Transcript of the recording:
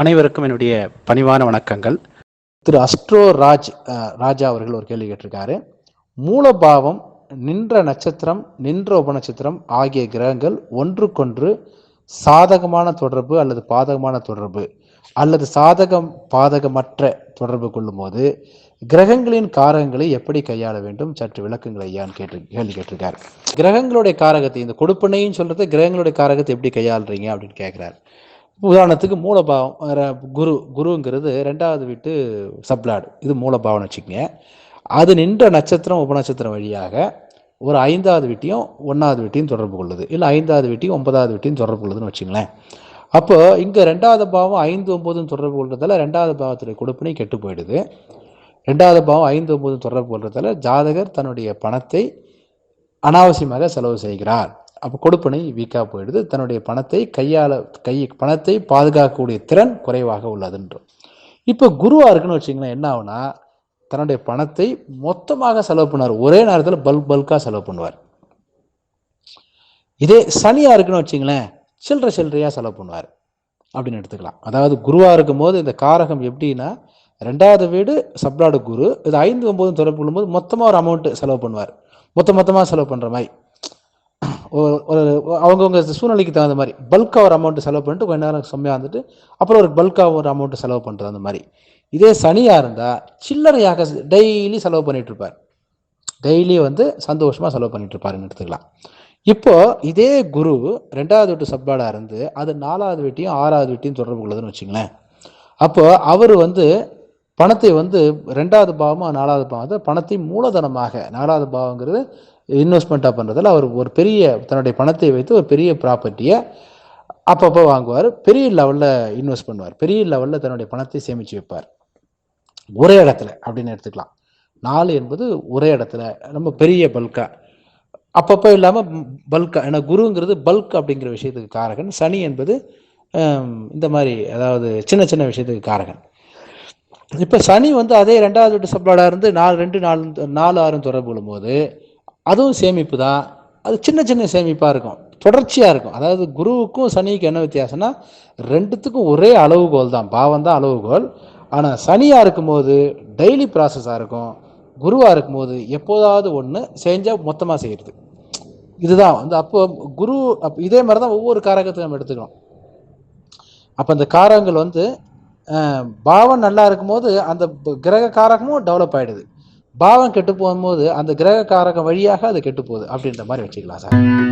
அனைவருக்கும் என்னுடைய பணிவான வணக்கங்கள். திரு அஸ்ட்ரோ ராஜ் ராஜா அவர்கள் ஒரு கேள்வி கேட்டிருக்காரு. மூலபாவம் நின்ற நட்சத்திரம் நின்ற உபநட்சத்திரம் ஆகிய கிரகங்கள் ஒன்றுக்கொன்று சாதகமான தொடர்பு அல்லது பாதகமான தொடர்பு அல்லது சாதகம் பாதகமற்ற தொடர்பு கொள்ளும்போது கிரகங்களின் காரகங்களை எப்படி கையாள வேண்டும்? சற்று விளக்குங்கள் ஐயான்னு கேட்டு கேள்வி கேட்டிருக்கார். கிரகங்களுடைய காரகத்தை இந்த கொடுப்பனையும் சொல்றது கிரகங்களுடைய காரகத்தை எப்படி கையாளுறீங்க அப்படின்னு கேட்குறாரு. உதாரணத்துக்கு மூலபாவம் குரு குருங்கிறது ரெண்டாவது வீட்டு சப்ளாடு. இது மூலபாவம்னு வச்சுக்கோங்க. அது நின்ற நட்சத்திரம் உபநட்சத்திரம் வழியாக ஒரு ஐந்தாவது வீட்டையும் ஒன்றாவது வீட்டையும் தொடர்பு கொள்ளுது. இல்லை ஐந்தாவது வீட்டையும் ஒன்பதாவது வீட்டையும் தொடர்பு கொள்ளுதுன்னு வச்சுங்களேன் அப்போ இங்கே ரெண்டாவது பாவம் ஐந்து ஒம்பதும் தொடர்பு கொள்றதால ரெண்டாவது பாவத்துடைய கொடுப்பினை கெட்டு போயிடுது. ரெண்டாவது பாவம் ஐந்து ஒன்பதும் தொடர்பு கொள்றதால ஜாதகர் தன்னுடைய பணத்தை அனாவசியமாக செலவு செய்கிறார். அப்போ கொடுப்பனை வீக்காக போயிடுது. தன்னுடைய பணத்தை கையாள கை பணத்தை பாதுகாக்கக்கூடிய திறன் குறைவாக உள்ளதுன்றும். இப்போ குருவாக இருக்குன்னு வச்சிங்கன்னா என்ன ஆகுனா தன்னுடைய பணத்தை மொத்தமாக செலவு பண்ணுவார். ஒரே நேரத்தில் பல்க் பல்காக செலவு பண்ணுவார். இதே சனியாக இருக்குன்னு வச்சிங்களேன் சில்லற சில்லறையாக செலவு பண்ணுவார். அப்படின்னு எடுத்துக்கலாம். அதாவது குருவா இருக்கும்போது இந்த காரகம் எப்படின்னா ரெண்டாவது வீடு சப்ளாடு குரு இது ஐந்து ஒன்பதும் தொடர்பு கொள்ளும்போது மொத்தமாக ஒரு அமௌண்ட்டு செலவு பண்ணுவார். மொத்த மொத்தமாக செலவு பண்ணுற மாதிரி. ஒரு- அவங்கவுங்க சூழ்நிலைக்கு தகுந்த மாதிரி பல்காக ஒரு அமௌண்ட்டு செலவு பண்ணிட்டு கொஞ்ச நேரம் செம்மையாக வந்துட்டு அப்புறம் ஒரு பல்காக ஒரு அமௌண்ட்டு செலவு பண்ணுறது அந்த மாதிரி. இதே சனியாக இருந்தால் சில்லறையாக டெய்லி செலவு பண்ணிகிட்ருப்பார் இருப்பார். டெய்லி வந்து சந்தோஷமாக செலவு பண்ணிட்டு இருப்பாருன்னு எடுத்துக்கலாம். இப்போ இதே குரு ரெண்டாவது வீட்டு சப்பாடாக இருந்து அது நாலாவது வீட்டையும் ஆறாவது வீட்டையும் தொடர்பு கொள்ளுதுன்னு வச்சுங்களேன். அப்போது அவர் வந்து பணத்தை வந்து ரெண்டாவது பாவமாக நாலாவது பாவத்தை பணத்தை மூலதனமாக நாலாவது பாவங்கிறது இன்வெஸ்ட்மெண்ட்டாக பண்ணுறதால அவர் ஒரு பெரிய தன்னுடைய பணத்தை வைத்து ஒரு பெரிய ப்ராப்பர்ட்டியை அப்பப்போ வாங்குவார். பெரிய லெவலில் இன்வெஸ்ட் பண்ணுவார். பெரிய லெவலில் தன்னுடைய பணத்தை சேமித்து வைப்பார். ஒரே இடத்துல அப்படின்னு எடுத்துக்கலாம். நாலு என்பது ஒரே இடத்துல ரொம்ப பெரிய பல்காக அப்பப்போ இல்லாமல் பல்கா ஏன்னா குருங்கிறது பல்க் அப்படிங்கிற விஷயத்துக்கு காரகன். சனி என்பது இந்த மாதிரி அதாவது சின்ன சின்ன விஷயத்துக்கு காரகன். இப்போ சனி வந்து அதே ரெண்டாவது வீட்டு சப்ளாடாக இருந்து நாலு ரெண்டு நாலு நாலு ஆறும் தொடர்பு கொள்ளும்போது அதுவும் சேமிப்பு தான் அது சின்ன சின்ன சேமிப்பாக இருக்கும். தொடர்ச்சியாக இருக்கும். அதாவது குருவுக்கும் சனிக்கும் என்ன வித்தியாசம்னா ரெண்டுத்துக்கும் ஒரே அளவுகோல் தான். பாவம் தான் அளவுகோல். ஆனால் சனியாக இருக்கும்போது டெய்லி ப்ராசஸாக இருக்கும். குருவாக இருக்கும்போது எப்போதாவது ஒன்று செஞ்சால் மொத்தமாக செய்கிறது இதுதான். வந்து அப்போ குரு அப்போ இதே மாதிரி தான் ஒவ்வொரு காரகத்தையும் நம்ம எடுத்துக்கணும் அப்போ அந்த காரகங்கள் வந்து பாவம் நல்லா இருக்கும்போது அந்த கிரக காரகமும் டெவலப் ஆகிடுது பாவம் கெட்டு போகும்போது அந்த கிரக காரகம் வழியாக அது கெட்டு போகுது அப்படின்ற மாதிரி வச்சுக்கலாம் சார்.